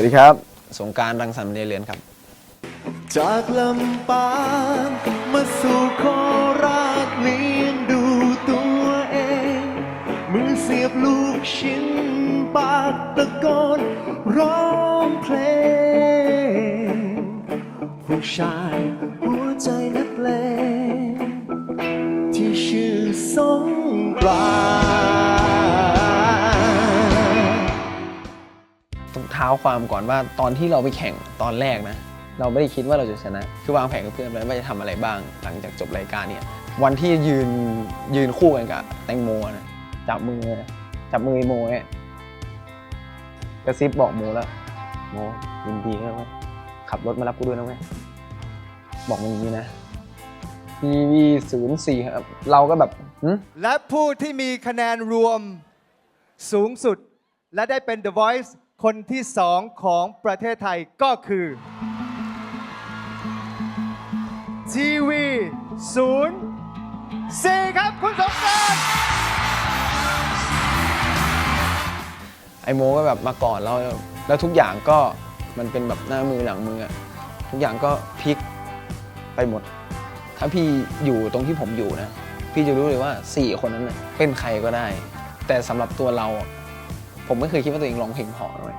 วัสดีครับ สงการรังสรรค์เรียนครับ จากลำปางมาสู่โคราชเลี้ยงดูตัวเอง มือเสียบลูกชิ้นปากตะโกนร้องเพลง ผู้ชายาความก่อนว่าตอนที่เราไปแข่งตอนแรกนะ เราไม่ได้คิดว่าเราจะชนะ คือวางแผนกับเพื่อนไว้ว่าจะทำอะไรบ้าง หลังจากจบรายการเนี่ย วันที่ยืนยืนคู่กันกับแตงโมนะจับมือจับมือโมเนี่ยกระซิบบอกโมแล้วโมยินดีด้วเว้ยขับรถมารับกูด้วยนะเว้ยบอกมันอย่างนี้นะทีวีศูนย์สี่ครับ เราก็แบบและผู้ที่มีคะแนนรวมสูงสุด และได้เป็น The Voice คนที่สองของประเทศไทยก็คือทีวีศูนย์สี่ครับคุณสงกรานต์ไอโมก็แบบมาก่อนเราแล้วทุกอย่างก็มันเป็นแบบหน้ามือหลังมืออะทุกอย่างก็พลิกไปหมด ถ้าพี่อยู่ตรงที่ผมอยู่นะ พี่จะรู้เลยว่า 4 คนนั้นน่ะเป็นใครก็ได้ แต่สำหรับตัวเราอะ ผมไม่เคยคิดว่าตัวเองร้องเพลงเพอเลย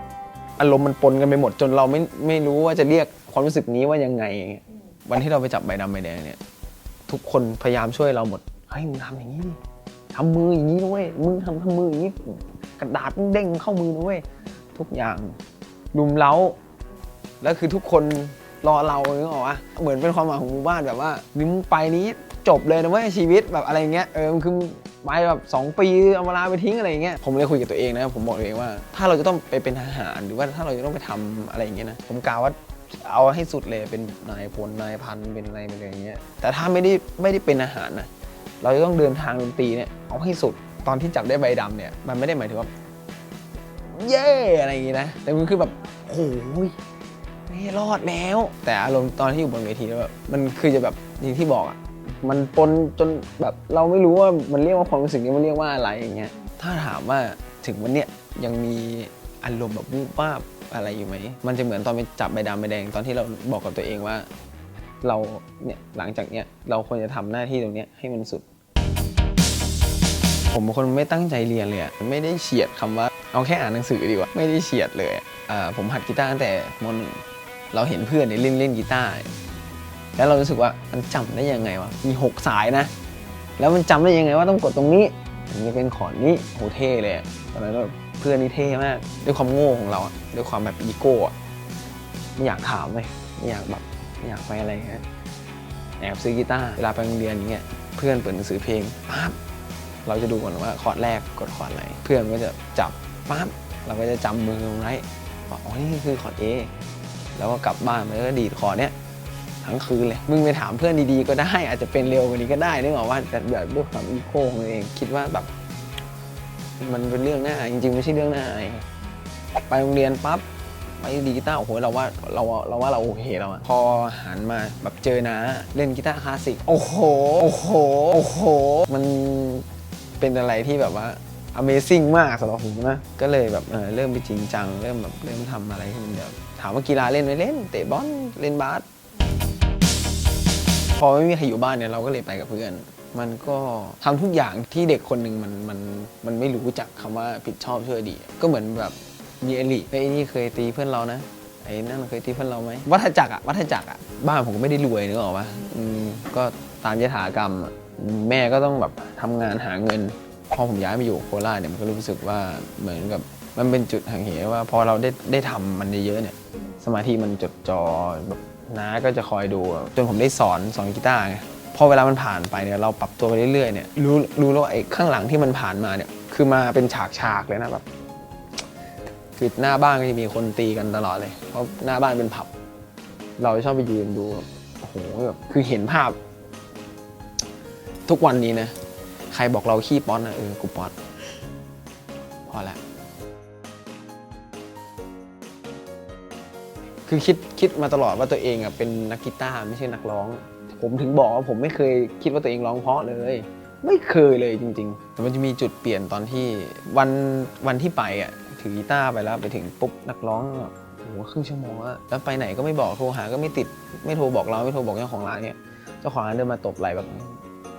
อารมณ์มันปนกันไปหมดจนเราไม่ไม่รู้ว่าจะเรียกความรู้สึกนี้ว่ายังไงอย่างเงี้ยวันที่เราไปจับใบดำใบแดงเนี่ย ทุกคนพยายามช่วยเราหมดเฮ้ยมึงทำอย่างนี้ดิทำมืออย่างนี้ด้วยมึงทำทำมืออย่างนี้กระดาษเด้งเข้ามือนะเว้ยทุกอย่างลุมเล้าแล้วคือทุกคนรอเรานึกออกปะเหมือนเป็นความหวังของหมู่บ้านแบบว่านี่มึงไปนี้จบเลยนะเว้ยชีวิตแบบอะไรเงี้ยเออมันคือ ไปแบบสองปีเอาเวลาไปทิ้งอะไรเงี้ยผมเลยคุยกับตัวเองนะผมบอกตัวเองว่า ถ้าเราจะต้องไปเป็นทหารหรือว่าถ้าเราจะต้องไปทำอะไรอย่างเงี้ยนะผมกล่าวว่าเอาให้สุดเลยเป็นนายพลนายพันเป็นอะไรเป็นอะไรอย่างเงี้ยแต่ถ้าไม่ได้ไม่ได้เป็นอาหารนะเราจะต้องเดินทางดนตรีเนี่ยเอาให้สุดตอนที่จับได้ใบดำเนี่ยมันไม่ได้หมายถึงว่าเย่อะไรอย่างงี้นะแต่มันคือแบบโอ้ยไม่รอดแล้ว แต่อารมณ์ตอนที่อยู่บนเวทีแล้วแบบมันคือจะแบบอย่างที่บอกอะ มันปนจนแบบเราไม่รู้ว่ามันเรียกว่าความรู้สึกนี้มันเรียกว่าอะไรอย่างเงี้ยถ้าถามว่าถึงวันเนี้ยยังมีอารมณ์แบบวูบวาบอะไรอยู่ไหม มันจะเหมือนตอนไปจับใบดำใบแดงตอนที่เราบอกกับตัวเองว่า เราเนี่ยหลังจากเนี้ยเราควรจะทำหน้าที่ตรงเนี้ยให้มันสุด ผมเป็นคนไม่ตั้งใจเรียนเลยไม่ได้เฉียดคำว่าเอาแค่อ่านหนังสือดีกว่า ไม่ได้เฉียดเลยอ่าผมหัดกีตาร์ตั้งแต่มหนึ่งเราเห็นเพื่อนเนี่ยเล่นเล่นกีตาร์ แล้วเรารู้สึกว่ามันจำได้ยังไงวะมีหกสายนะ แล้วมันจำได้ยังไงว่าต้องกดตรงนี้ถึงจะเป็นขอร์ดนี้โหเท่เลยตอนนั้นเพื่อนนี่เท่มากด้วยความโง่ของเราอะด้วยความแบบอีโก้อะไม่อยากถามเลยไม่อยากแบบไม่อยากไปอะไรฮะแอบซื้อกีตาร์เวลาไปโรงเรียนอย่างเงี้ยเพื่อนเปิดหนังสือเพลงปั๊บเราจะดูก่อนว่าคอร์ดแรกกดคอร์ดอะไรเพื่อนก็จะจับปั๊บเราก็จะจำมือไว้ว่าอ๋อนี่คือคอร์ด A แล้วก็กลับบ้านไปแล้วก็ดีดคอร์ดเนี้ย ทั้งคืนเลย มึงไปถามเพื่อนดีๆก็ได้ อาจจะเป็นเร็วกว่านี้ก็ได้นึกออกว่าแต่แบบด้วยความอีโก้ของตัวเองคิดว่าแบบ มันเป็นเรื่องน่าอายจริงๆ ไม่ใช่เรื่องน่าอายไปโรงเรียนปั๊บไปดีกีตาร์โอ้โหเราว่าเราเราว่าเราโอเคแล้วอะพอหันมาแบบเจอนะ เล่นกีตาร์คลาสสิกโอ้โหโอ้โหโอ้โห มันเป็นอะไรที่แบบว่า Amazing มากสำหรับผมนะ ก็เลยแบบเออเริ่มไปจริงจัง เริ่มแบบเริ่มทำอะไรที่มันแบบถามว่ากีฬาเล่นไหมเล่น เตะบอลเล่นบาส พอไม่มีใครอยู่บ้านเนี่ยเราก็เลยไปกับเพื่อน มันก็ทำทุกอย่างที่เด็กคนหนึ่งมันมันมันไม่รู้จักคำว่าผิดชอบช่วยดี ก็เหมือนแบบมีเอลิไอ้นี่เคยตีเพื่อนเรานะไอ้นั่นเคยตีเพื่อนเราไหมวัฏจักรอะวัฏจักรอะบ้านผมก็ไม่ได้รวยนึกออกปะอืมก็ตามยถากรรมแม่ก็ต้องแบบทำงานหาเงิน พอผมย้ายมาอยู่โคราชเนี่ยมันก็รู้สึกว่าเหมือนกับมันเป็นจุดห่างเหว่าพอเราได้ได้ทำมันเยอะๆเนี่ยสมาธิมันจดจ่อแบบ น้าก็จะคอยดูจนผมได้สอนสอนกีตาร์ไงพอเวลามันผ่านไปเนี่ยเราปรับตัวไปเรื่อยๆเนี่ยรู้รู้แล้วว่าไอ้ข้างหลังที่มันผ่านมาเนี่ยคือมาเป็นฉากๆเลยนะแบบคือหน้าบ้านก็จะมีคนตีกันตลอดเลย เพราะหน้าบ้านเป็นผับ เราชอบไปยืนดูแบบโอ้โหแบบคือเห็นภาพ ทุกวันนี้นะใครบอกเราขี้ป๊อตนะเออกูป๊อตพอละ คือคิดคิดมาตลอดว่าตัวเองอะเป็นนักกีตาร์ไม่ใช่นักร้อง ผมถึงบอกว่าผมไม่เคยคิดว่าตัวเองร้องเพราะเลย ไม่เคยเลยจริง ๆ แต่มันจะมีจุดเปลี่ยนตอนที่วันวันที่ไปอะถือกีตาร์ไปแล้วไปถึงปุ๊บนักร้องแบบครึ่งชั่วโมงอะแล้วไปไหนก็ไม่บอกโทรหาก็ไม่ติดไม่โทรบอกเราไม่โทรบอกเจ้าของร้านเนี่ยเจ้าของร้านเดินมาตบไหล่แบบ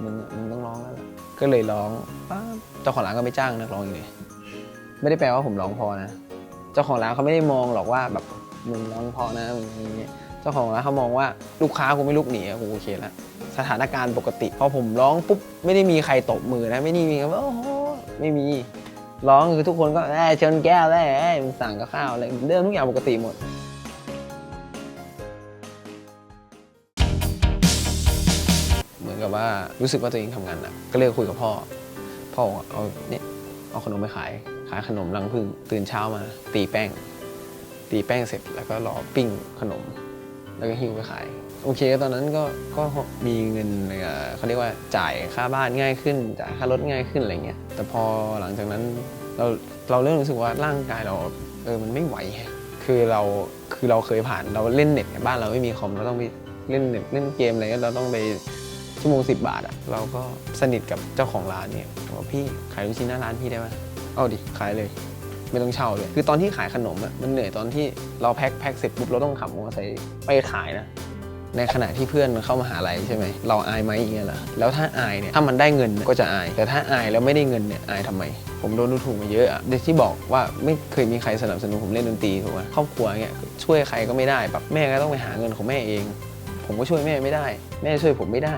มึงมึงต้องร้องแล้วก็เลยร้องป๊าเจ้าของร้านก็ไม่จ้างนักร้องอีกเลยไม่ได้แปลว่าผมร้องพอนะ เจ้าของร้านเขาไม่ได้มองหรอกว่าแบบ มึงร้องเพอนะมึงอย่างเงี้ยเจ้าของร้านเขามองว่าลูกค้ากูไม่ลุกหนีอะกูโอเคแล้วสถานการณ์ปกติ พอผมร้องปุ๊บไม่ได้มีใครตบมือนะไม่ได้มีคำว่าโอ้โหไม่มีร้องคือทุกคนก็เอ้ยเชิญแก้วเลยเอ้สั่งกับข้าวอะไรเหมือนเดิมทุกอย่างปกติหมดเหมือนกับว่ารู้สึกว่าตัวเองทำงานหนักก็เลยคุยกับพ่อ พ่อเอาเนี่ยเอาขนมไปขาย ขายขนมรังผึ้งตื่นเช้ามาตีแป้ง ตีแป้งเสร็จแล้วก็รอปิ้งขนม แล้วก็หิ้วไปขาย โอเค ตอนนั้นก็ก็มีเงินเอ่อเขาเรียกว่าจ่ายค่าบ้านง่ายขึ้นจ่ายค่ารถง่ายขึ้นอะไรเงี้ยแต่พอหลังจากนั้นเราเราเริ่มรู้สึกว่าร่างกายเราเออมันไม่ไหว คือเราคือเราเคยผ่านเราเล่นเน็ตเนี่ยบ้านเราไม่มีคอมเราต้องไปเล่นเน็ตเล่นเกมอะไรเงี้ยเราต้องไปชั่วโมงสิบาทอะเราก็สนิทกับเจ้าของร้านเนี่ยบอกว่าพี่ขายลูกชิ้นหน้าร้านพี่ได้ไหมเอาดิขายเลย ไม่ต้องเช่าเลยคือตอนที่ขายขนมอะมันเหนื่อยตอนที่เราแพ็คแพ็คเสร็จปุ๊บเราต้องขับมอเตอร์ไซค์ไปขายนะ ในขณะที่เพื่อนมันเข้ามาหาลัยใช่ไหมเราอายไหมอย่างเงี้ยเหรอแล้วถ้าอายเนี่ยถ้ามันได้เงินก็จะอาย แต่ถ้าอายแล้วไม่ได้เงินเนี่ยอายทำไม ผมโดนดูถูกมาเยอะอะเด็กที่บอกว่าไม่เคยมีใครสนับสนุนผมเล่นดนตรีถูกไหมครอบครัวเงี้ยช่วยใครก็ไม่ได้แบบแม่ก็ต้องไปหาเงินของแม่เอง ผมก็ช่วยแม่ไม่ได้ แม่ช่วยผมไม่ได้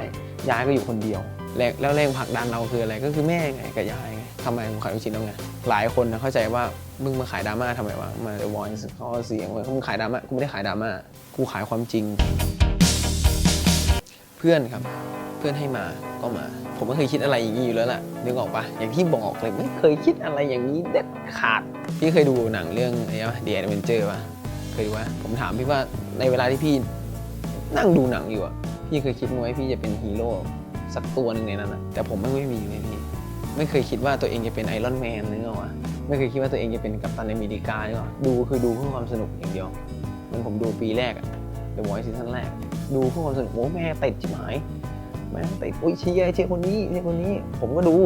ยายก็อยู่คนเดียวแรงแล้วแรงผลักดันเราคืออะไรก็คือแม่ไงกับยายไง ทำไมผมขายลูกชิ้นแล้วไงหลายคนนะเข้าใจว่ามึงมาขายดราม่าทำไมวะมาเดอะวอยซ์เขาเสียงเขามึงขายดราม่ากูไม่ได้ขายดราม่ากูขายความจริง เพื่อนครับเพื่อนให้มาก็มา ผมไม่เคยคิดอะไรอย่างนี้อยู่แล้วล่ะนึกออกปะอย่างที่บอกเลยไม่เคยคิดอะไรอย่างนี้เด็ดขาดพี่เคยดูหนังเรื่องอะไรวะ The Adventure ปะเคยดูปะผมถามพี่ว่าในเวลาที่พี่นั่งดูหนังอยู่อะพี่เคยคิดไหมว่าพี่จะเป็นฮีโร่สักตัวหนึ่งในนั้นอะแต่ผมไม่ไม่มีเลยพี่ ไม่เคยคิดว่าตัวเองจะเป็นไอรอนแมนนึกออกะไม่เคยคิดว่าตัวเองจะเป็นกัปตันอเมริกานึกออกดูคือดูเพื่อความสนุกอย่างเดียวมันผมดูปีแรกอะ The Voice ซีซั่นแรก ดูเพื่อความสนุกโอ้แม่ติดจิ๋มหายแม่ติดอุ้ยเชียร์เชียร์คนนี้เชียร์คนนี้ ผมก็ดู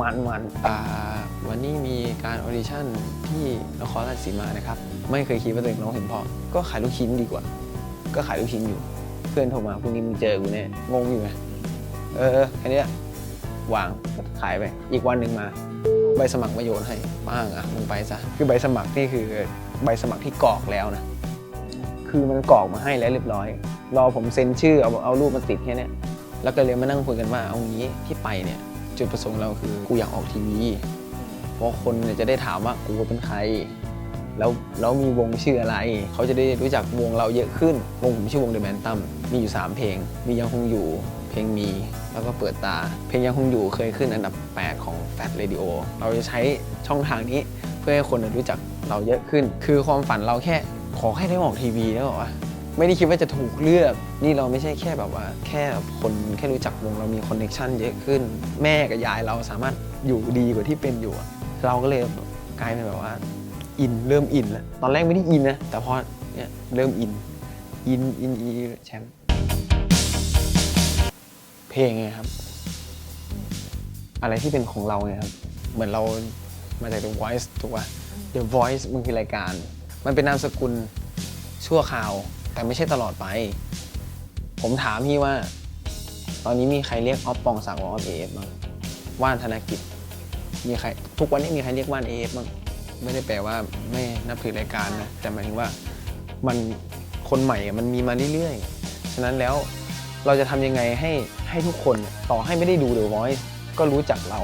มันมันอ่าวันนี้มีการออดิชั่นที่นครราชสีมานะครับ ไม่เคยคิดว่าตัวเองร้องเพลงเพราะก็ขายลูกชิ้นดีกว่า ก็ขายลูกชิ้นอยู่ เพื่อนโทรมาพรุ่งนี้มึงเจอกูแน่งงอยู่ไงเออแค่นี้ วางขายไป อีกวันหนึ่งมา ใบสมัครมาโยนให้ป้างอะมึงไปซะคือใบสมัครนี่คือใบสมัครที่กรอกแล้วนะคือมันกรอกมาให้แล้วเรียบร้อย รอผมเซ็นชื่อเอาเอารูปมาติดแค่นี้แล้วก็เลยมานั่งคุยกันว่าเอางี้ที่ไปเนี่ย จุดประสงค์เราคือกูอยากออกทีวีเพราะคนเนี่ยจะได้ถามว่ากูเป็นใครแล้วแล้วมีวงชื่ออะไร เขาจะได้รู้จักวงเราเยอะขึ้น วงผมชื่อวง The Man ตั้มมีอยู่ 3 เพลง มียังคงอยู่ เพลงมี แล้วก็เปิดตา เพลงยังคงอยู่เคยขึ้นอันดับ 8 ของ Fat Radio เราจะใช้ช่องทางนี้เพื่อให้คนรู้จักเราเยอะขึ้น คือความฝันเราแค่ขอให้ได้ออกทีวีแล้วบอกว่าไม่ได้คิดว่าจะถูกเลือก นี่เราไม่ใช่แค่แบบว่า แค่คนแค่รู้จักวงเรามีคอนเนคชันเยอะขึ้น แม่กับยายเราสามารถอยู่ดีกว่าที่เป็นอยู่ เราก็เลยกลายเป็นแบบว่า อินเริ่มอินแล้ว ตอนแรกไม่ได้อินนะ แต่พอเนี่ยเริ่มอิน อินอินอินแชมป์ เพลงไงครับ อะไรที่เป็นของเราไงครับ เหมือนเรามาจาก The Voice ถูกป่ะ The Voice มันคือรายการ มันเป็นนามสกุลชั่วคราว แต่ไม่ใช่ตลอดไป ผมถามพี่ว่า ตอนนี้มีใครเรียกออฟปองศักดิ์ว่าออฟเอฟบ้างว่านธนกิจ มีใครทุกวันนี้มีใครเรียกว่านเอฟบ้างไม่ได้แปลว่าไม่นับถือรายการนะแต่หมายถึงว่ามันคนใหม่มันมีมาเรื่อยๆ ฉะนั้นแล้วเราจะทำยังไงให้ ให้ทุกคนต่อให้ไม่ได้ดู The Voice ก็รู้จักเรา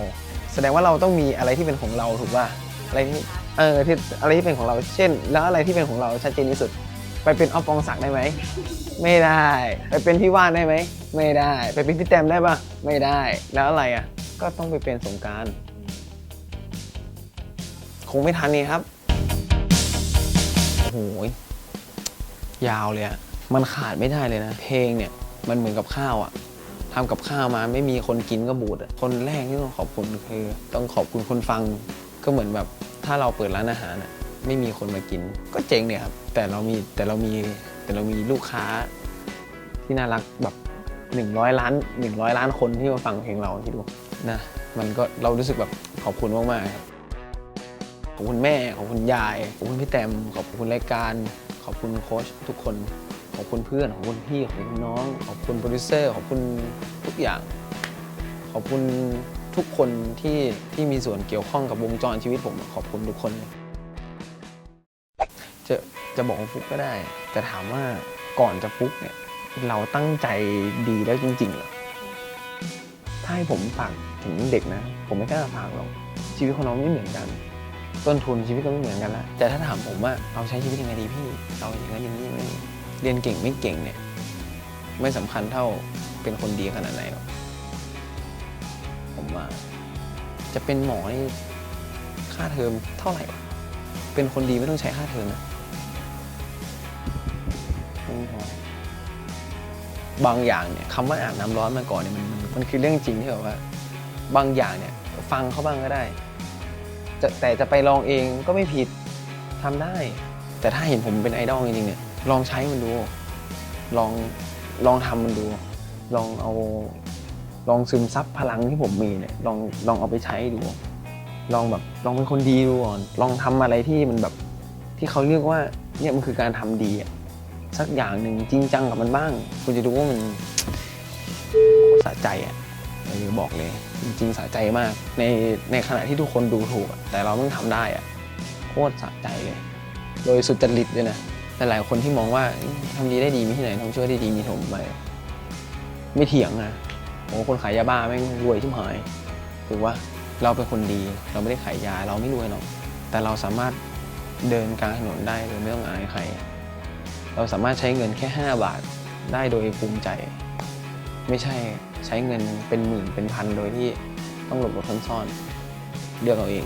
แสดงว่าเราต้องมีอะไรที่เป็นของเราถูกป่ะอะไรที่เออที่อะไรที่เป็นของเรา เช่น แล้วอะไรที่เป็นของเราชัดเจนที่สุด ไปเป็นออฟปองศักดิ์ได้ไหมไม่ได้ ไปเป็นพี่ว่านได้ไหมไม่ได้ ไปเป็นพี่แตมได้ป่ะไม่ได้ แล้วอะไรอะก็ต้องไปเป็นสงการคงไม่ทันนี่ครับโอ้โหยาวเลยอะมันขาดไม่ได้เลยนะ เพลงเนี่ย มันเหมือนกับข้าวอะ ทำกับข้าวมาไม่มีคนกินก็บูดคนแรกที่ต้องขอบคุณคือต้องขอบคุณคนฟัง ก็เหมือนแบบถ้าเราเปิดร้านอาหารอะไม่มีคนมากิน ก็เจ๊งเนี่ยครับแต่เรามีแต่เรามีแต่เรามีลูกค้าที่น่ารักแบบ 100 ล้าน 100 ล้านคนที่มาฟังเพลงเราที่ดูนะมันก็เรารู้สึกแบบขอบคุณมากๆครับอบคุณแม่ขอบคุณยายขอบคุณพี่แตมขอบคุณรายการ ขอบคุณโค้ชทุกคน อบคุณเพื่อน ขอบคุณพี่ ขอบคุณน้อง ขอบคุณโปรดิวเซอร์ ขอบคุณทุกอย่าง ขอบคุณทุกคนที่ที่มีส่วนเกี่ยวข้องกับวงจรชีวิตผม ขอบคุณทุกคนเลยจะจะบอกว่าฟุกก็ได้จะถามว่าก่อนจะฟุกเนี่ยเราตั้งใจดีแล้วจริงๆเหรอถ้าให้ผมฝากถึงเด็กนะ ผมไม่กล้าฝากหรอกชีวิตของเราไม่เหมือนกัน ต้นทุนชีวิตก็ไม่เหมือนกันละแต่ถ้าถามผมว่าเราใช้ชีวิตยังไงดีพี่ เราอย่างนั้นอย่างนี้อย่างนี้ เรียนเก่งไม่เก่งเนี่ยไม่สำคัญเท่าเป็นคนดีขนาดไหนหรอกผมว่า จะเป็นหมอนี่ค่าเทอมเท่าไหร่ เป็นคนดีไม่ต้องใช้ค่าเทอมนะบางอย่างเนี่ยคำว่าอาบน้ำร้อนมาก่อนเนี่ยมันมันคือเรื่องจริงที่แบบว่า บางอย่างเนี่ย ฟังเขาบ้างก็ได้จะแต่จะไปลองเองก็ไม่ผิดทำได้ แต่ถ้าเห็นผมเป็นไอดอลจริงๆเนี่ย ลองใช้มันดู ลองลองทำมันดู ลองเอาลองซึมซับพลังที่ผมมีเนี่ยลองลองเอาไปใช้ดู ลองแบบลองเป็นคนดีดูก่อน ลองทำอะไรที่มันแบบที่เขาเรียกว่าเนี่ยมันคือการทำดีอะสักอย่างหนึ่งจริงจังกับมันบ้าง คุณจะดูว่ามันสะใจอะเออบอกเลย จริงๆสะใจมาก ในในขณะที่ทุกคนดูถูก แต่เราเพิ่งทำได้อะโคตรสะใจเลย โดยสุจริตด้วยนะ แต่หลายคนที่มองว่าเอ้ยทำดีได้ดีมีที่ไหนทำชั่วได้ดีมีถมไปไม่เถียงนะโอ้คนขายยาบ้าแม่งรวยชิบหายถือว่าเราเป็นคนดีเราไม่ได้ขายยาเราไม่รวยหรอกแต่เราสามารถเดินกลางถนนได้โดยไม่ต้องอายใคร เราสามารถใช้เงินแค่ 5 บาทได้โดยภูมิใจ ไม่ใช่ใช้เงินเป็นหมื่นเป็นพันโดยที่ต้องหลบหลบซ่อนๆเลือกเอาเอง